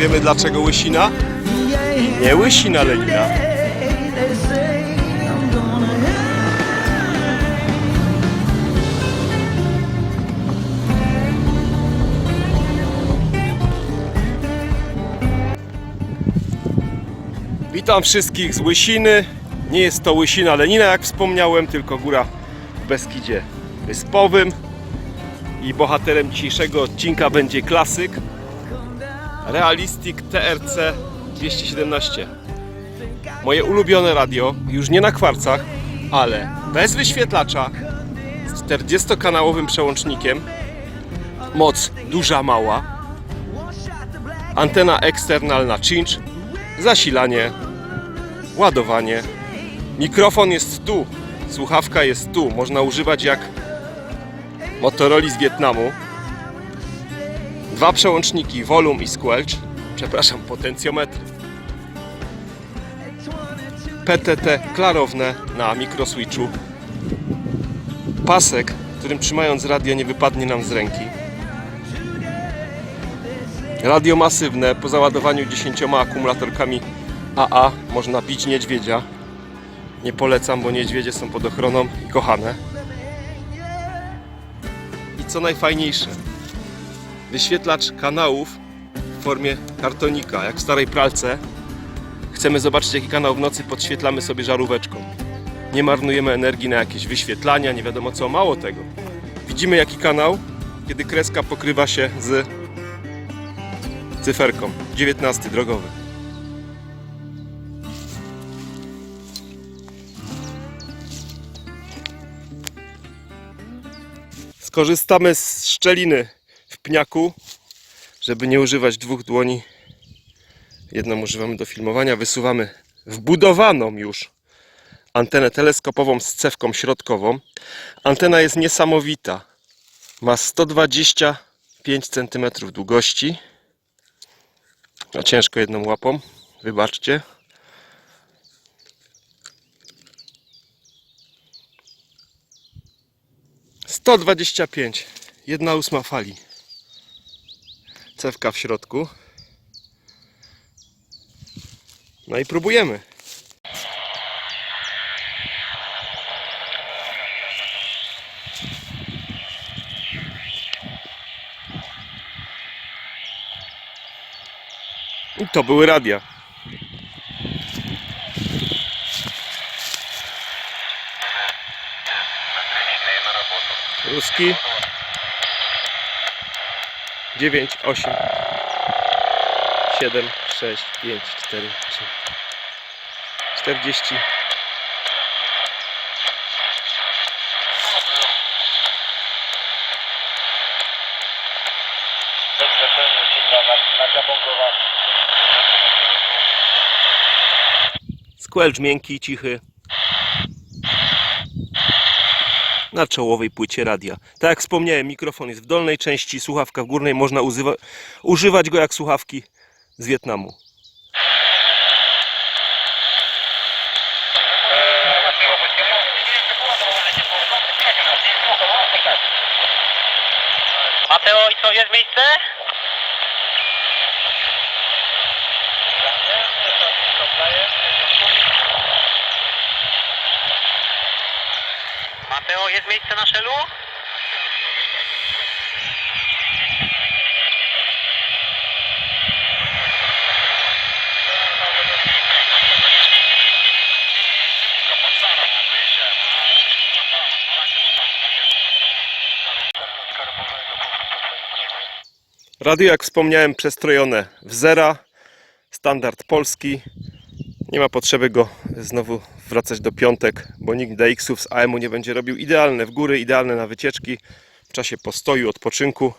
wiemy dlaczego łysina? Nie łysina Lenina. Witam wszystkich z Łysiny. Nie jest to Łysina Lenina, jak wspomniałem, tylko góra w Beskidzie Wyspowym. I bohaterem dzisiejszego odcinka będzie klasyk Realistic TRC 217. Moje ulubione radio, już nie na kwarcach, ale bez wyświetlacza, z 40-kanałowym przełącznikiem, moc duża, mała, antena eksternalna cinch, zasilanie, ładowanie, mikrofon jest tu, słuchawka jest tu, można używać jak Motorola z Wietnamu, dwa przełączniki Volume i Squelch, przepraszam, potencjometry. PTT klarowne na mikroswitchu. Pasek, którym trzymając radio nie wypadnie nam z ręki. Radio masywne po załadowaniu 10 akumulatorkami AA można bić niedźwiedzia. Nie polecam, bo niedźwiedzie są pod ochroną i kochane. I co najfajniejsze, wyświetlacz kanałów w formie kartonika, jak w starej pralce. Chcemy zobaczyć jaki kanał w nocy, podświetlamy sobie żaróweczką. Nie marnujemy energii na jakieś wyświetlania, nie wiadomo co, mało tego. Widzimy jaki kanał, kiedy kreska pokrywa się z cyferką. 19 drogowy. Skorzystamy z szczeliny pniaku, żeby nie używać dwóch dłoni. Jedną używamy do filmowania. Wysuwamy wbudowaną już antenę teleskopową z cewką środkową. Antena jest niesamowita. Ma 125 cm długości. A ciężko jedną łapą. Wybaczcie. Sto dwadzieścia pięć. Jedna ósma fali. Cewka w środku. No i próbujemy. I to były radia. Ruski 9, 8, 7, 6, 5, 4, 3, 40. Zgłoszenie Silva Marka Bongowa. Squelch miękki, cichy. Na czołowej płycie radia. Tak jak wspomniałem, mikrofon jest w dolnej części, słuchawka w górnej. Można używa, używać go jak słuchawki z Wietnamu. Mateo, i co, jest miejsce? Jest miejsce na szelu? Radio, jak wspomniałem, przestrojone w zera. Standard polski. Nie ma potrzeby go znowu wracać do piątek, bo nikt DX-ów z AM-u nie będzie robił. Idealne w góry, idealne na wycieczki w czasie postoju, odpoczynku.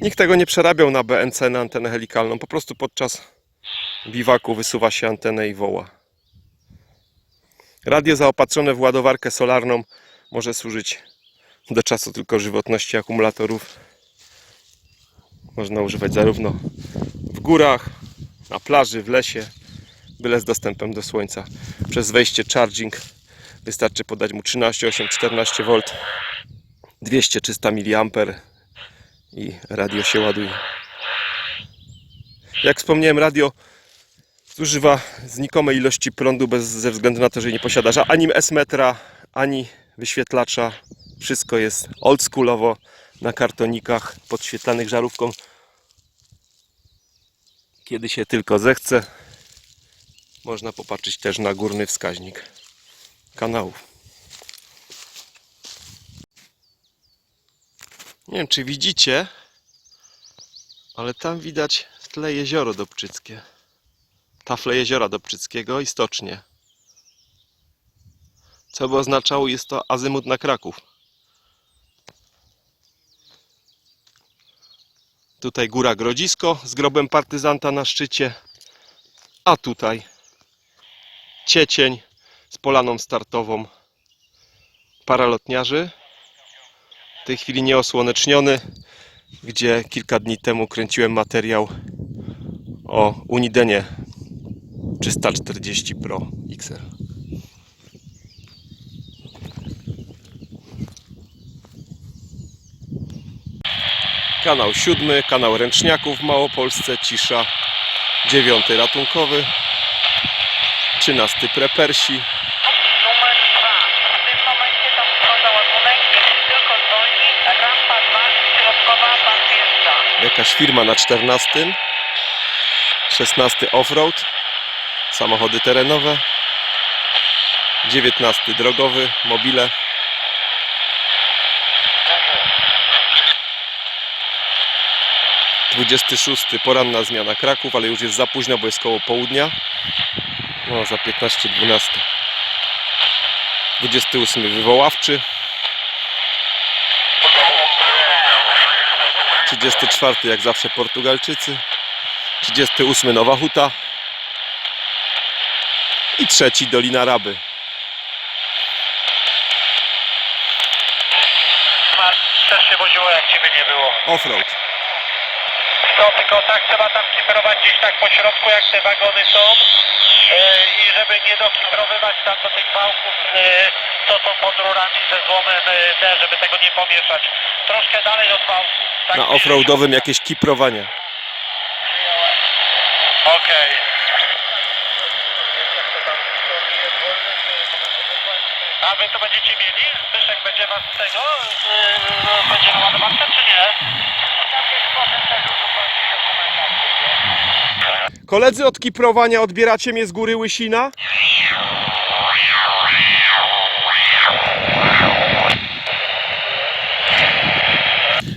Nikt tego nie przerabiał na BNC, na antenę helikalną. Po prostu podczas biwaku wysuwa się antenę i woła. Radio zaopatrzone w ładowarkę solarną może służyć do czasu tylko żywotności akumulatorów. Można używać zarówno górach, na plaży, w lesie, byle z dostępem do słońca. Przez wejście charging wystarczy podać mu 13,8, 14V, 200-300 mA i radio się ładuje. Jak wspomniałem, radio zużywa znikome ilości prądu bez, ze względu na to, że nie posiada ża- ani S-metra, ani wyświetlacza. Wszystko jest oldschoolowo na kartonikach podświetlanych żarówką. Kiedy się tylko zechce, można popatrzeć też na górny wskaźnik kanałów. Nie wiem, czy widzicie, ale tam widać w tle jezioro Dobczyckie. Tafle jeziora Dobczyckiego i stocznie. Co by oznaczało, jest to azymut na Kraków. Tutaj góra Grodzisko z grobem partyzanta na szczycie, a tutaj Ciecień z polaną startową paralotniarzy. W tej chwili nieosłoneczniony, gdzie kilka dni temu kręciłem materiał o Unidenie 340 Pro XL. Kanał siódmy, kanał ręczniaków w Małopolsce, cisza. Dziewiąty ratunkowy, trzynasty prepersi, Numer dwa. W tym momencie tam wchodza ładunek, jeśli tylko dzwoni, rampa 2, środkowa, pan wjeżdża. jakaś firma na 14, 16 offroad, samochody terenowe, 19 drogowy, mobile, Dwudziesty szósty poranna zmiana Kraków, ale już jest za późno, bo jest koło południa. No, za 15-12. 28 wywoławczy. 34 jak zawsze Portugalczycy. 38 Nowa Huta. I trzeci Dolina Raby. Też się woziło jak ciebie nie było. Offroad. To tylko tak trzeba tam kiperować gdzieś tak po środku jak te wagony są e, i żeby nie dokiperowywać tam do tych wałków, e, co są pod rurami ze złomem e, te, żeby tego nie pomieszać. Troszkę dalej od wałków. Tak Na offroadowym jakieś kiprowanie. Okej. A wy to będziecie mieli? Zbyszek będzie was z tego? Yy, będzie ładowarka czy nie? Koledzy od kiprowania odbieracie mnie z góry Łysina?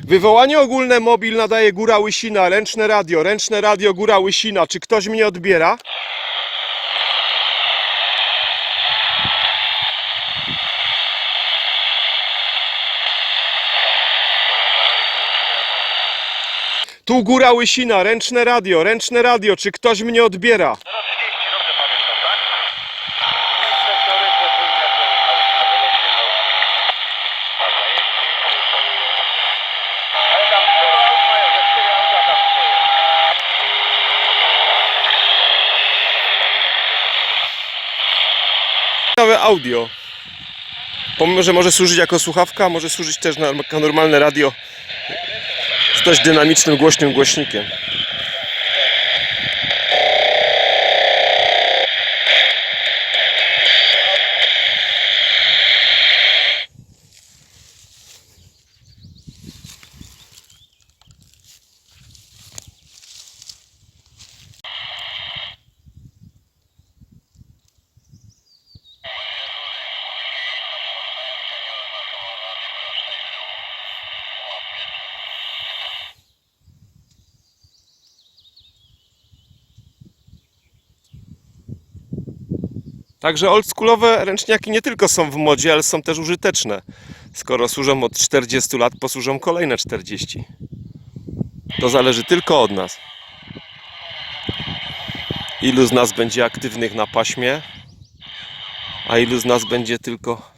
Wywołanie ogólne mobil nadaje Góra Łysina, ręczne radio, ręczne radio Góra Łysina. Czy ktoś mnie odbiera? Tu Góra Łysina, ręczne radio, ręczne radio. Czy ktoś mnie odbiera? 030, dobrze pamiętam? Ciekawe audio. Pomimo, że może służyć jako słuchawka, może służyć też jako normalne radio теж динамічним гошнім гошніки. Także oldschoolowe ręczniaki nie tylko są w modzie, ale są też użyteczne. Skoro służą od 40 lat, posłużą kolejne 40. To zależy tylko od nas. Ilu z nas będzie aktywnych na paśmie, a ilu z nas będzie tylko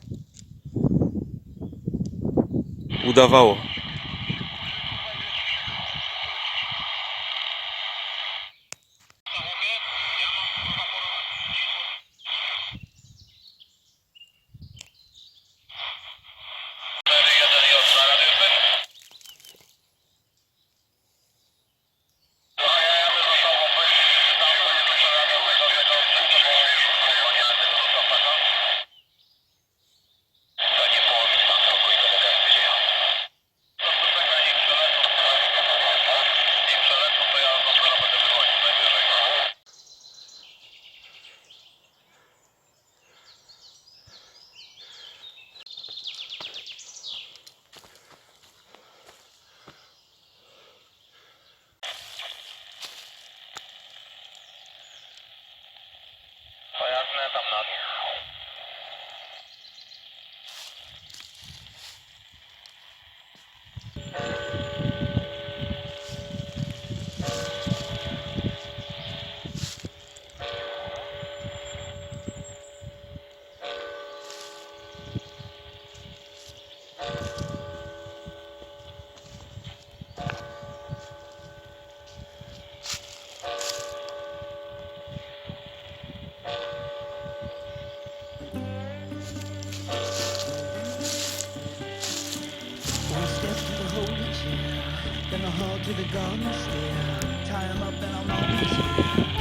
udawało. To the stair. Tie 'em up and I'm almost